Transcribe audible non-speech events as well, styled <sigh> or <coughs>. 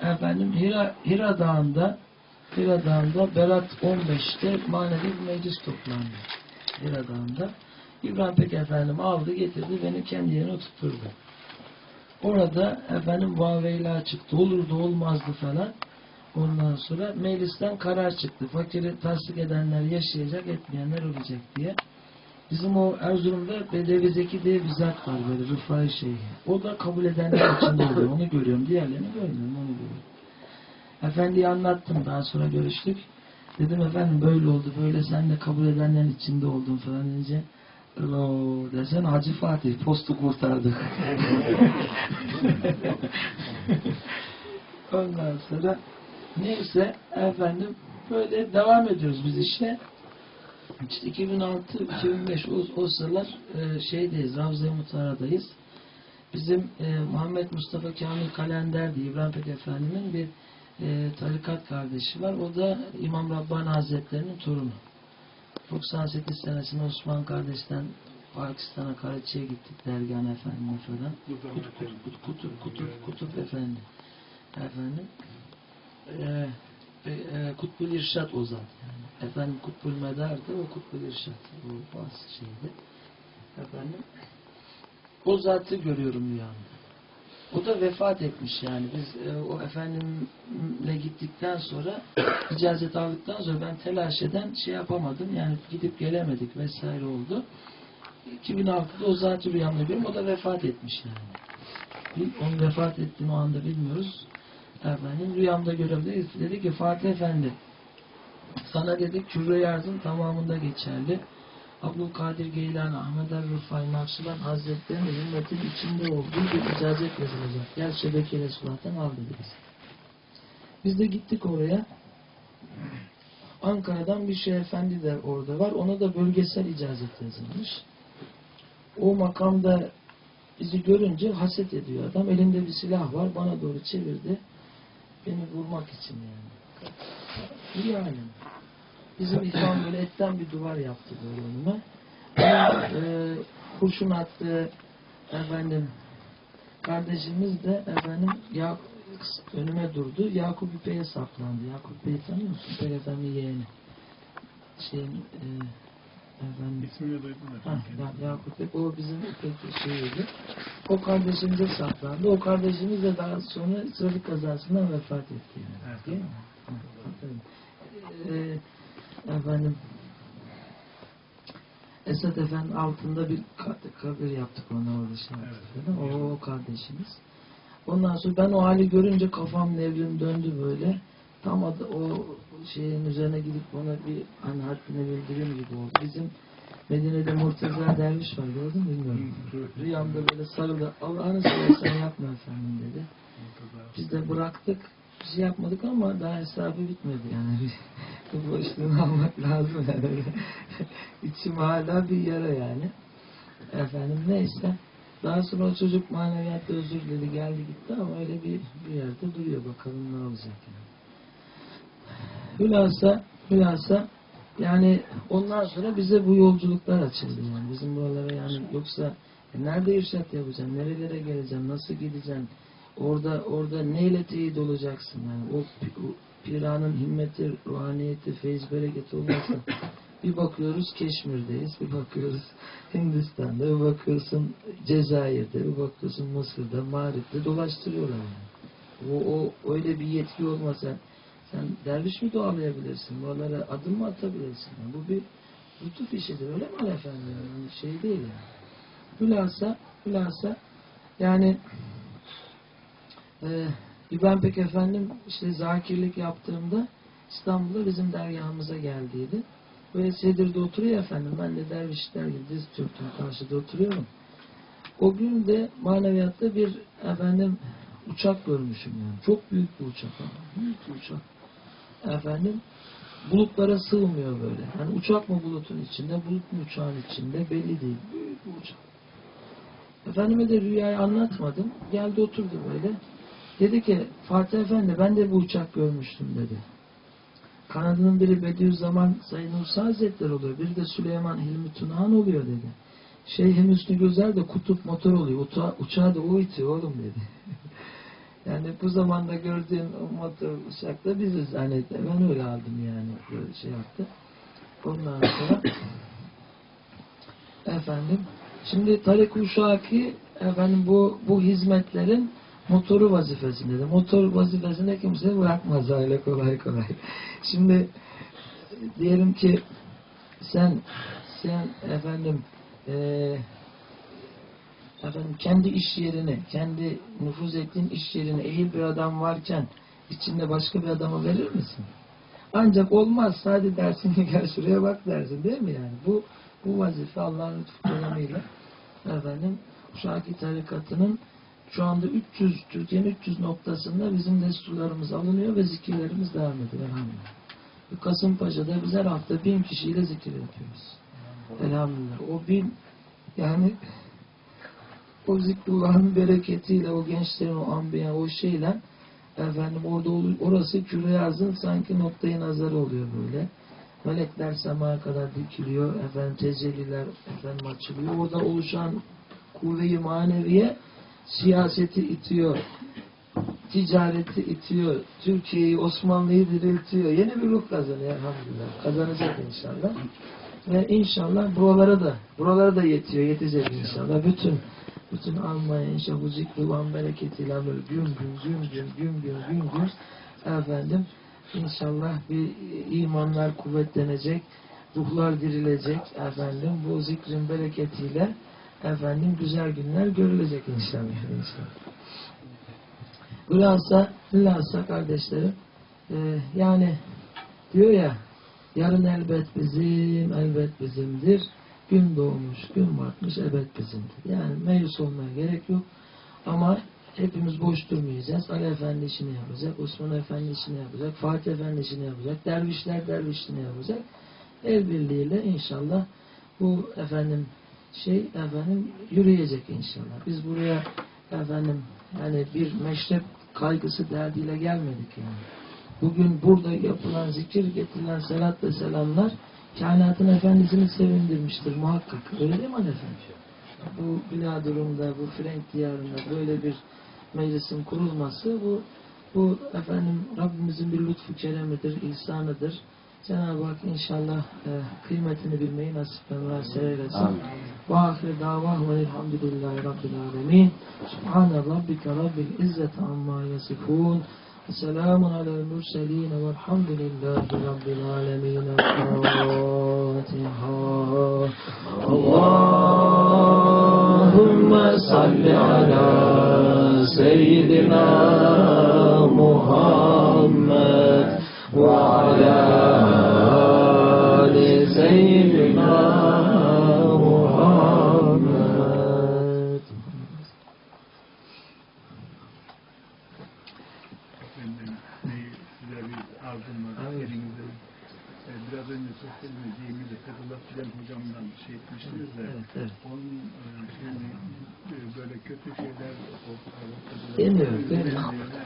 efendim Hira, Hira Dağı'nda Hira Dağı'nda Berat 15'te manevi bir meclis toplandı. Hira Dağı'nda. İbrahim Pek efendim aldı getirdi beni kendi yerine oturtturdu. Orada efendim Vaveyla çıktı. Olurdu olmazdı falan. Ondan sonra meclisten karar çıktı. Fakiri tasdik edenler yaşayacak, etmeyenler ölecek diye. Bizim o Erzurum'da Bedevi Zeki diye bir zat var böyle Rıfai Şeyhi. O da kabul edenler içinde <laughs> oluyor. Onu görüyorum. Diğerlerini görmüyorum. Onu görüyorum. Efendiye anlattım. Daha sonra görüştük. Dedim efendim böyle oldu. Böyle sen de kabul edenlerin içinde oldun falan deyince o desen Hacı Fatih postu kurtardık. <laughs> Ondan sonra neyse efendim böyle devam ediyoruz biz işte. İşte 2006-2005 o, o sıralar e, şeydeyiz, Ravza-i Mutara'dayız. Bizim e, Muhammed Mustafa Kamil Kalender diye İbrahim Pek Efendi'nin bir e, tarikat kardeşi var. O da İmam Rabbani Hazretleri'nin torunu. 98 senesinde Osman kardeşten Pakistan'a Karachi'ye gittik Dergan Efendi'ne falan. Kutup, kutup, kutup, kutup, kutup Efendi. Efendim. Ee, e, Kutbul İrşad o zat yani. Efendim Kutbul Medar'dı o Kutbul İrşad. O bazı şeydi. Efendim. O zatı görüyorum rüyamda. O da vefat etmiş yani. Biz e, o efendimle gittikten sonra <coughs> icazet aldıktan sonra ben telaş eden şey yapamadım. Yani gidip gelemedik vesaire oldu. 2006'da o zatı rüyamda görüyorum. O da vefat etmiş yani. Onun vefat ettiğini o anda bilmiyoruz. Efendim rüyamda görebiliriz. Dedi ki Fatih Efendi sana dedik Kürre Yarz'ın tamamında geçerli. Abdülkadir Geylani, Ahmet Er Rıfai, Nakşiben Hazretleri'nin ümmetin içinde olduğu bir icazet yazılacak. Gel Şebeke Resulullah'tan al dedi bize. Biz de gittik oraya. Ankara'dan bir şey efendi de orada var. Ona da bölgesel icazet yazılmış. O makamda bizi görünce haset ediyor adam. Elinde bir silah var. Bana doğru çevirdi. Beni vurmak için yani. İyi alem. Bizim İhvan böyle etten bir duvar yaptı böyle önüme. Onun, e, kurşun attı efendim kardeşimiz de efendim ya önüme durdu. Yakup İpek'e saplandı. Yakup Bey'i tanıyor musun? İpek Efendi yeğeni. Şeyin e, efendim İsmini duydum efendim. ya, Yakup Bey, o bizim pek şeyiydi. O kardeşimize saplandı. O kardeşimiz de daha sonra trafik kazasından vefat etti. Yani. Evet. Değil mi? Ha, tabii. Ee, efendim Esat Efendi altında bir ka- kabir yaptık ona orada şey yaptık Evet. O, o kardeşimiz. Ondan sonra ben o hali görünce kafam nevrim döndü böyle. Tam adı, o şeyin üzerine gidip ona bir hani haddini bildirim gibi oldu. Bizim Medine'de Murteza derviş var gördün mü bilmiyorum. Rüyamda böyle sarıldı. Allah'ını seversen yapma efendim dedi. Biz de bıraktık. Bir şey yapmadık ama daha hesabı bitmedi yani. Bu boşluğunu <laughs> almak lazım yani. <laughs> İçim hala bir yara yani. Efendim neyse. Daha sonra o çocuk maneviyatta özür diledi geldi gitti ama öyle bir, bir yerde duruyor bakalım ne olacak yani. Hülasa, hülasa yani ondan sonra bize bu yolculuklar açıldı yani bizim buralara yani yoksa e, nerede irşat yapacağım, nerelere geleceğim, nasıl gideceğim, orada orada neyle teyit olacaksın yani o, o piranın himmeti, ruhaniyeti, feyiz, bereketi olmazsa bir bakıyoruz Keşmir'deyiz, bir bakıyoruz Hindistan'da, bir bakıyorsun Cezayir'de, bir bakıyorsun Mısır'da, Mağrib'de dolaştırıyorlar yani. O, o öyle bir yetki olmasa sen derviş mi doğalayabilirsin? Buralara adım mı atabilirsin? Yani bu bir lütuf işidir. Öyle mi Ali efendim? Yani şey değil yani. Hülasa, hülasa yani e, İbrahim Pek efendim işte zakirlik yaptığımda İstanbul'da bizim dergahımıza geldiydi. Böyle sedirde oturuyor efendim. Ben de dervişler gibi diz çöktüm karşıda oturuyorum. O gün de maneviyatta bir efendim uçak görmüşüm yani. Çok büyük bir uçak. Büyük bir uçak. Efendim bulutlara sığmıyor böyle. Yani uçak mı bulutun içinde, bulut mu uçağın içinde belli değil. Büyük bir uçak. Efendime de rüyayı anlatmadım. Geldi oturdu böyle. Dedi ki Fatih Efendi ben de bu uçak görmüştüm dedi. Kanadının biri Bediüzzaman Sayın Musa Hazretleri oluyor. Biri de Süleyman Hilmi Tunahan oluyor dedi. Şeyh Hüsnü Gözer de kutup motor oluyor. Uça, uçağı da o itiyor oğlum dedi. <laughs> Yani bu zamanda gördüğün motor uçakta biziz hani ben öyle aldım yani böyle şey yaptı. Ondan sonra <coughs> efendim şimdi Tarık Uşaki efendim bu bu hizmetlerin motoru vazifesinde. Motor vazifesinde kimse bırakmaz öyle kolay kolay. <laughs> Şimdi diyelim ki sen sen efendim eee efendim kendi iş yerini, kendi nüfuz ettiğin iş yerine iyi bir adam varken içinde başka bir adama verir misin? Ancak olmaz. Hadi dersin <laughs> gel şuraya bak dersin değil mi yani? Bu bu vazife Allah'ın lütfu efendim Uşaki tarikatının şu anda 300 Türkiye'nin 300 noktasında bizim desturlarımız alınıyor ve zikirlerimiz devam ediyor elhamdülillah. Kasımpaşa'da biz her hafta bin kişiyle zikir yapıyoruz. Elhamdülillah. O bin yani <laughs> o zikrullahın bereketiyle, o gençlerin o ambiyan, o şeyle efendim orada orası küre sanki noktayı nazar oluyor böyle. Melekler semaya kadar dikiliyor. Efendim tecelliler efendim açılıyor. Orada oluşan kuvve-i maneviye siyaseti itiyor. Ticareti itiyor. Türkiye'yi, Osmanlı'yı diriltiyor. Yeni bir ruh kazanıyor elhamdülillah. Kazanacak inşallah. Ve inşallah buralara da buralara da yetiyor, yetecek inşallah. Bütün bütün Almanya inşallah bu zikrullahın bereketiyle böyle gün gün gün gün gün gün gün gün efendim inşallah bir imanlar kuvvetlenecek, ruhlar dirilecek efendim bu zikrin bereketiyle efendim güzel günler görülecek inşallah. inşallah. Bilhassa, bilhassa kardeşlerim e, yani diyor ya yarın elbet bizim, elbet bizimdir. Gün doğmuş, gün batmış, elbet bizimdir. Yani meyus olmaya gerek yok. Ama hepimiz boş durmayacağız. Ali Efendi işini yapacak, Osman Efendi işini yapacak, Fatih Efendi işini yapacak, dervişler dervişini yapacak. El birliğiyle inşallah bu efendim şey efendim yürüyecek inşallah. Biz buraya efendim yani bir meşrep kaygısı derdiyle gelmedik yani. Bugün burada yapılan zikir, getirilen selat ve selamlar kainatın efendisini sevindirmiştir muhakkak. Öyle değil mi efendim? Bu bina durumda, bu Frenk diyarında böyle bir meclisin kurulması bu bu efendim Rabbimizin bir lütfu keremidir, ihsanıdır. Cenab-ı Hak inşallah e, kıymetini bilmeyi nasip ve nasip eylesin. Ve ahir davah ve elhamdülillahi rabbil alemin. Subhane rabbike rabbil izzeti amma yasifun. Ve selamun alel murselin velhamdülillahi rabbil alemin. El-Fatiha. Allahümme salli ala seyyidina Evet. Elinizde. E, Biraz önce de Fethullah Gülen hocamdan şey etmiştiniz de Evet, evet. onun e, şimdi e, böyle kötü şeyler demiyor. demiyor.